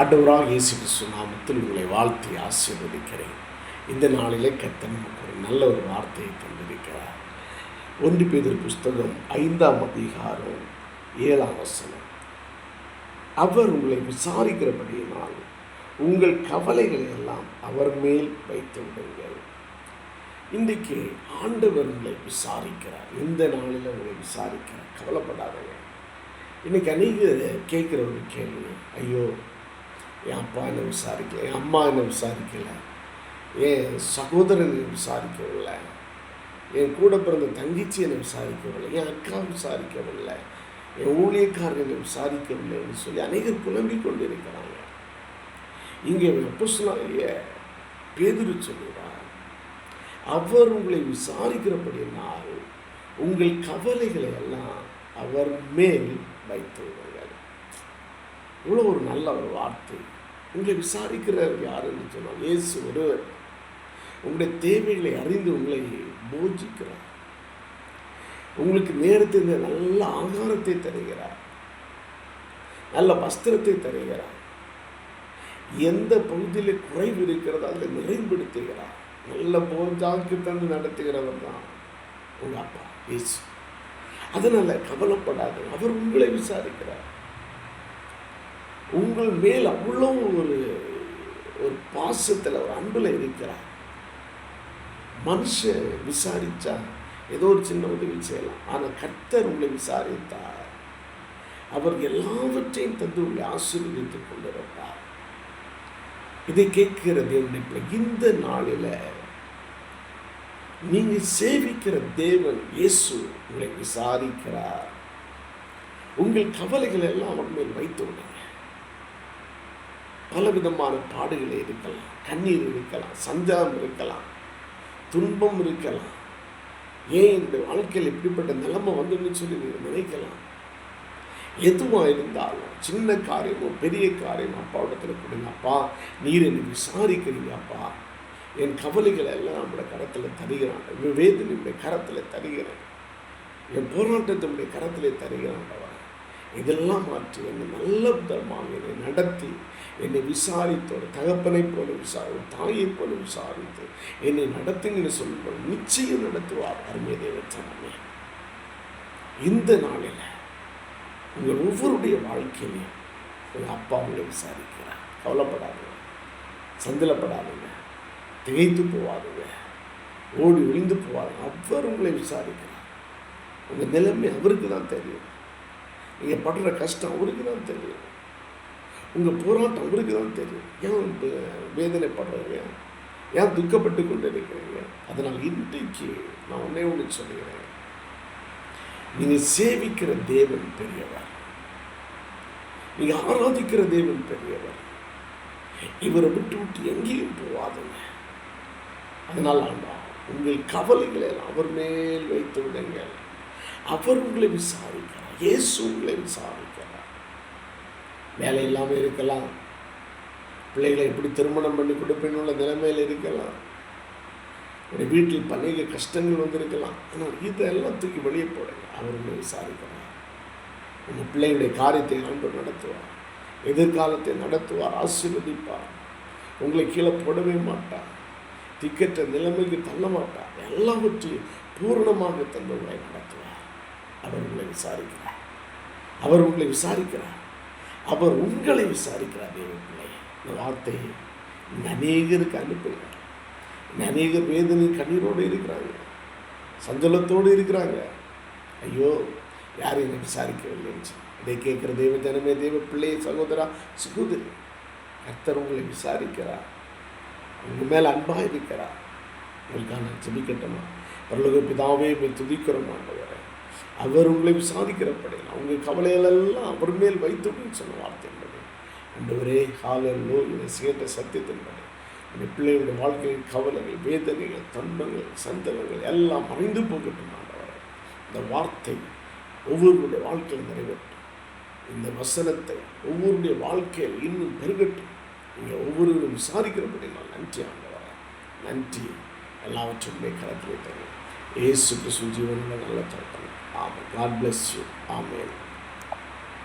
ஆண்டவராக இயேசு கிறிஸ்து நாமத்தில் உங்களை வாழ்த்தி ஆசீர்வதிக்கிறேன். இந்த நாளிலே கர்த்தர் நமக்கு ஒரு நல்ல ஒரு வார்த்தையை தந்திருக்கிறார். ஒன்று பேதர் புஸ்தகம் ஐந்தாம் அதிகாரம் ஏழாம் வசனம். அவர் உங்களை விசாரிக்கிறபடியினால் உங்கள் கவலைகளை எல்லாம் அவர் மேல் வைத்து விடுங்கள். இன்றைக்கு ஆண்டவர் உங்களை விசாரிக்கிறார். இந்த நாளில் உங்களை விசாரிக்கிறார். கவலைப்படாதீங்க. இன்றைக்கி அநேக கேட்குற ஒரு கேள்வி ஐயோ என் அப்பா என்னை விசாரிக்கல என் அம்மா என்னை விசாரிக்கலை என் சகோதரன் என்னை விசாரிக்கவில்லை என் கூட பிறந்த தங்கச்சி என்னை விசாரிக்கவில்லை என் அக்கா விசாரிக்கவில்லை என் ஊழியக்காரர் என்னை விசாரிக்கவில்லைன்னு சொல்லி அநேகர் புலம்பிக் கொண்டிருக்கிறாங்க. இங்கே அப்போஸ்தலனாகிய பேதுரு சொல்கிறார் அவர் உங்களை விசாரிக்கிறபடினால் உங்கள் கவலைகளை எல்லாம் அவர் மேல் வைத்து இவ்வளோ ஒரு நல்ல ஒரு வார்த்தை. உங்களை விசாரிக்கிறவர் யாருன்னு சொன்னால் இயேசு ஒருவர். உங்களுடைய தேவைகளை அறிந்து உங்களை போஜிக்கிறார். உங்களுக்கு நேரத்தில் நல்ல ஆகாரத்தை தருகிறார். நல்ல வஸ்திரத்தை தருகிறார். எந்த பகுதியில் குறைவு இருக்கிறதோ அதில் நிறைவுபடுத்துகிறார். நல்ல போஜாக்கு தந்து நடத்துகிறவர் தான் உங்கள் அப்பா இயேசு. அதனால் கவலைப்படாது அவர் உங்களை விசாரிக்கிறார். உங்கள் மேல் அவ்வளோ ஒரு ஒரு பாசத்தில் ஒரு அன்பில் இருக்கிறார். மனுஷன் விசாரித்தா ஏதோ ஒரு சின்ன உதவி செய்யலாம். ஆனால் கர்த்தர் உங்களை விசாரித்தார். அவர் எல்லாவற்றையும் தந்து உங்களை ஆசீர்வதித்துக் கொண்டிருப்பார். இதை கேட்கிற தேவனுடைய இந்த நாளில் நீங்கள் சேவிக்கிற தேவன் இயேசு உங்களை விசாரிக்கிறார். உங்கள் கவலைகள் எல்லாம் அவர் மேல் வைத்து விடுங்க பல விதமான பாடுகள் இருக்கலாம் கண்ணீர் இருக்கலாம் சஞ்சலம் இருக்கலாம் துன்பம் இருக்கலாம். ஏன் இந்த வாழ்க்கையில் இப்படிப்பட்ட நிலைமை வந்துன்னு சொல்லி நீங்கள் நினைக்கலாம்? எதுவாக இருந்தாலும் சின்ன காரியமோ பெரிய காரியமோ அப்பாவிடத்தில் கொடுங்க அப்பா நீர் என்னை விசாரிக்கிறீங்க அப்பா. என் கவலைகளை எல்லாம் நம்மளோட கரத்தில் தருகிறான். வேதனையுடைய கரத்தில் தருகிறேன். என் போராட்டத்தினுடைய கரத்தில் தருகிறான் இதெல்லாம் மாற்றி என்னை நல்ல விதமாக என்னை நடத்தி என்னை விசாரித்து ஒரு தகப்பனை போல விசாரி ஒரு தாயை போல விசாரித்து என்னை நடத்துங்கன்னு சொல்லும்போது நிச்சயம் நடத்துவார். அருமை தேவச்சனமே இந்த நாளில் உங்கள் ஒவ்வொருடைய வாழ்க்கையிலையும் உங்கள் அப்பா உங்களை விசாரிக்கிறார். கவலைப்படாதீங்க. சந்திலப்படாதீங்க திகைத்து போவாதுங்க. ஓடி ஒளிந்து போவாதுங்க. அவர் உங்களை விசாரிக்கிறார். உங்கள் நிலைமை அவருக்கு தான் தெரியும். நீங்கள் படுற கஷ்டம் அவருக்கு தான் தெரியும். உங்கள் போராட்டம் அவருக்கு தான் தெரியும். ஏன் வேதனைப்படுறீங்க? ஏன் துக்கப்பட்டு கொண்டு இருக்கிறீங்க அதனால் இன்றைக்கு நான் ஒன்றே ஒன்று சொல்லுகிறேன். நீங்கள் சேவிக்கிற தேவன் பெரியவர். நீங்கள் ஆராதிக்கிற தேவன் பெரியவர். இவரை விட்டு விட்டு எங்கேயும் போகாதுங்க. அதனால் ஆண்டா உங்கள் கவலைகளை அவர் மேல் வைத்து விடுங்கள். அவர் உங்களை விசாரிக்கிறார். இயேசு உங்களை விசாரிக்கிறார் வேலை இல்லாமல் இருக்கலாம். பிள்ளைகளை எப்படி திருமணம் பண்ணி கொடுப்பேன்னு உள்ள நிலைமையில் இருக்கலாம். உடைய வீட்டில் பழைய கஷ்டங்கள் வந்திருக்கலாம். ஆனால் இதெல்லாம் தூக்கி வெளியே போடுங்க. அவர் உங்களை விசாரிக்கிறார் உங்கள் பிள்ளைகளுடைய காரியத்தை ஆண்டு நடத்துவார். எதிர்காலத்தை நடத்துவார். ஆசீர்வதிப்பார். உங்களை கீழே போடவே மாட்டார். திக்கற்ற நிலைமைக்கு தள்ள மாட்டார். எல்லாவற்றையும் பூர்ணமாக தந்து உங்களை நடத்துவார். அவர் உங்களை விசாரிக்கிறார். அவர் உங்களை விசாரிக்கிறார். அவர் உங்களை விசாரிக்கிறார் தேவ பிள்ளை இந்த வார்த்தையை நநேகருக்கு அநேகருக்கு அனுப்புகிறார் இந்த வேதனை கண்ணீரோடு இருக்கிறாங்க. சஞ்சலத்தோடு இருக்கிறாங்க. ஐயோ யாரும் என்னை விசாரிக்கவில்லைன்னு சொல்லி. இதை கேட்குற தெய்வ ஜனமே தெய்வ பிள்ளை சகோதரா சகோதரி கர்த்தர் உங்களை விசாரிக்கிறார். உங்கள் மேலே அன்பாக இருக்கிறார். உங்களுக்கான ஜெபிக்கட்டமா? பரலோக பிதாவே போய் துதிக்கிறோம் ஆண்டவர். அவர் உங்களை விசாரிக்கிறப்படையில் உங்கள் கவலைகளெல்லாம் அவர் மேல் வைத்துன்னு சொன்ன வார்த்தை என்பது ஒரே காலோ இதை சேர்ந்த சத்தியத்தின்படி. இந்த பிள்ளைகளுடைய வாழ்க்கையின் கவலைகள் வேதனைகள் துன்பங்கள் சந்தனங்கள் எல்லாம் மறைந்து போகட்டும் ஆண்டவரை. இந்த வார்த்தை ஒவ்வொருவருடைய வாழ்க்கையில் நிறைவேற்றும். இந்த வசனத்தை ஒவ்வொருடைய வாழ்க்கையில் இன்னும் பெருகட்டும். நீங்கள் ஒவ்வொருவரும் விசாரிக்கிறபடி நான் நன்றி ஆண்டவரை. நன்றி. எல்லாவற்றுமே கலந்து வைத்தேன் ஏசு கிறிஸ்து ஜீவனில் நல்ல தரப்பேன் ஆமாம் காட் பிளஸ் யூ ஆமேன்.